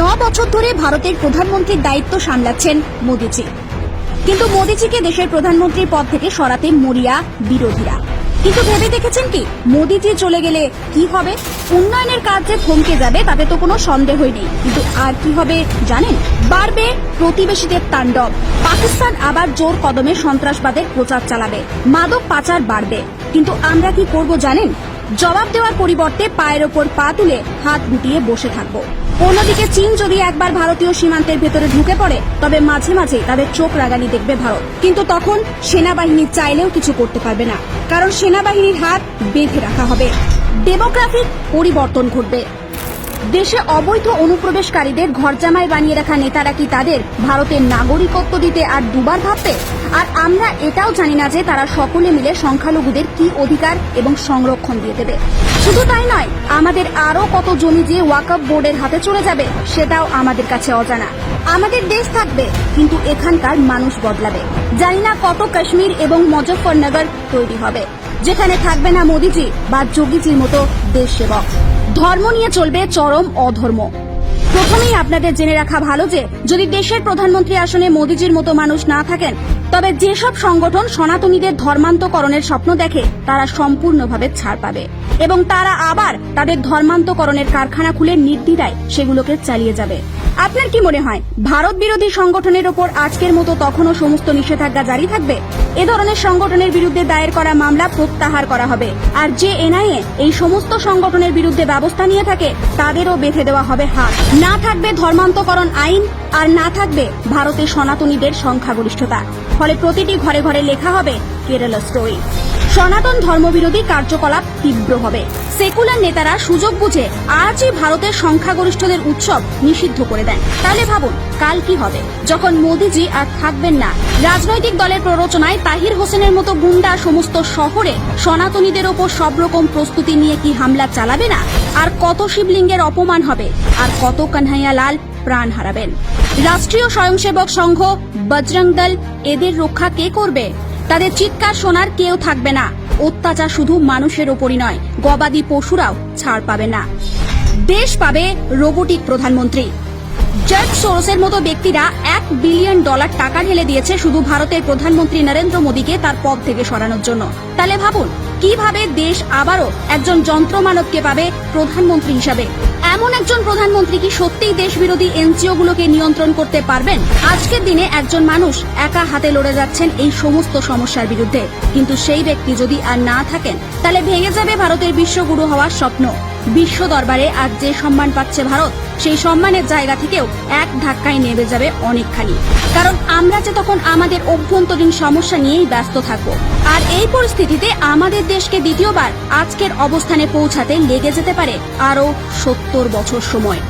ন বছর ধরে ভারতের প্রধানমন্ত্রীর দায়িত্ব সামলাচ্ছেন মোদিজি। কিন্তু মোদিজিকে দেশের প্রধানমন্ত্রীর পদ থেকে সরাতে মরিয়া বিরোধীরা। কিন্তু ভেবে দেখেছেন কি, মোদিজি চলে গেলে কি হবে? উন্নয়নের কাজ থমকে যাবে, তাতে তো কোনো সন্দেহই নেই। কিন্তু আর কি হবে, জানেন? বাড়বে প্রতিবেশীদের তাণ্ডব। পাকিস্তান আবার জোর কদমে সন্ত্রাসবাদের প্রচার চালাবে। মাদক পাচার বাড়বে। কিন্তু আমরা কি করব, জানেন? জবাব দেওয়ার পরিবর্তে পায়ের ওপর পা তুলে হাত গুটিয়ে বসে থাকব। অন্যদিকে চীন যদি একবার ভারতীয় সীমান্তের ভেতরে ঢুকে পড়ে, তবে মাঝে মাঝে তাদের চোখ রাগানি দেখবে ভারত। কিন্তু তখন সেনাবাহিনী চাইলেও কিছু করতে পারবে না, কারণ সেনাবাহিনীর হাত বেঁধে রাখা হবে। ডেমোগ্রাফিক পরিবর্তন ঘটবে। দেশে অবৈধ অনুপ্রবেশকারীদের ঘরজামাই বানিয়ে রাখা নেতারা কি তাদের ভারতের নাগরিকত্ব দিতে আর দুবার ভাবতে আর আমরা এটাও জানি না যে তারা সকলে মিলে সংখ্যালঘুদের কি অধিকার এবং সংরক্ষণ দিয়ে দেবে। শুধু তাই নয়, আমাদের আরও কত জমি যে ওয়াকফ বোর্ডের হাতে চলে যাবে, সেটাও আমাদের কাছে অজানা। আমাদের দেশ থাকবে, কিন্তু এখানকার মানুষ বদলাবে। জানি না কত কাশ্মীর এবং মুজফ্ফরনগর তৈরি হবে, যেখানে থাকবে না মোদিজি বা যোগীজির মতো দেশ সেবক। ধর্ম নিয়ে চলবে চরম অধর্ম। প্রথমেই আপনাদের জেনে রাখা ভালো যে, যদি দেশের প্রধানমন্ত্রী আসনে মোদিজির মতো মানুষ না থাকেন, তবে যেসব সংগঠন সনাতনীদের ধর্মান্তকরণের স্বপ্ন দেখে, তারা সম্পূর্ণভাবে ছাড় পাবে। এবং তারা আবার তাদের ধর্মান্তকরণের কারখানা খুলে নির্দ্বিধায় সেগুলোকে চালিয়ে যাবে। আপনার কি মনে হয়, ভারত বিরোধী সংগঠনের ওপর আজকের মতো তখনও সমস্ত নিষেধাজ্ঞা জারি থাকবে? এ ধরনের সংগঠনের বিরুদ্ধে দায়ের করা মামলা প্রত্যাহার করা হবে। আর যে এনআইএ এই সমস্ত সংগঠনের বিরুদ্ধে ব্যবস্থা নিয়ে থাকে, তাদেরও বেঁধে দেওয়া হবে হাত। না থাকবে ধর্মান্তকরণ আইন, আর না থাকবে ভারতের সনাতনীদের সংখ্যাগরিষ্ঠতা। ফলে প্রতিটি ঘরে ঘরে লেখা হবে, কেরালা স্টোরি সনাতন ধর্মবিরোধী কার্যকলাপ তীব্র হবে। সেকুলার নেতারা সুযোগ বুঝে আজই ভারতের সংখ্যাগরিষ্ঠদের উৎসব নিষিদ্ধ করে দেন। তাহলে ভাবুন, কাল কি হবে? যখন মোদিজি আর থাকবেন না, রাজনৈতিক দলের প্ররোচনায় তাহির হোসেনের মতো গুন্ডা সমস্ত শহরে সনাতনীদের ওপর সব রকম প্রস্তুতি নিয়ে কি হামলা চালাবে না? আর কত শিবলিঙ্গের অপমান হবে? আর কত কানহাইয়া লাল প্রাণ হারাবেন? রাষ্ট্রীয় স্বয়ংসেবক সংঘ, বজরং দল, এদের রক্ষা কে করবে? তাদের চিৎকার শোনার কেউ থাকবে না। অত্যাচার শুধু মানুষের ওপরই নয়, গবাদি পশুরাও ছাড় পাবে না। দেশ পাবে রোবোটিক প্রধানমন্ত্রী। জর্জ সোরসের মতো ব্যক্তিরা এক বিলিয়ন ডলার টাকা ঢেলে দিয়েছে শুধু ভারতের প্রধানমন্ত্রী নরেন্দ্র মোদীকে তার পদ থেকে সরানোর জন্য। তাহলে ভাবুন, কীভাবে দেশ আবারও একজন যন্ত্রমানবকে পাবে প্রধানমন্ত্রী হিসাবে? এমন একজন প্রধানমন্ত্রী কি সত্যিই দেশবিরোধী এনজিও গুলোকে নিয়ন্ত্রণ করতে পারবেন? আজকের দিনে একজন মানুষ একা হাতে লড়ে যাচ্ছেন এই সমস্ত সমস্যার বিরুদ্ধে। কিন্তু সেই ব্যক্তি যদি আর না থাকেন, তাহলে ভেঙে যাবে ভারতের বিশ্বগুরু হওয়ার স্বপ্ন। বিশ্ব দরবারে আজ যে সম্মান পাচ্ছে ভারত, সেই সম্মানের জায়গা থেকেও এক ধাক্কায় নেমে যাবে অনেকখানি। কারণ আমরা যে তখন আমাদের অভ্যন্তরীণ সমস্যা নিয়েই ব্যস্ত থাকব। আর এই পরিস্থিতিতে আমাদের দেশকে দ্বিতীয়বার আজকের অবস্থানে পৌঁছাতে লেগে যেতে পারে আরও সত্তর বছর সময়।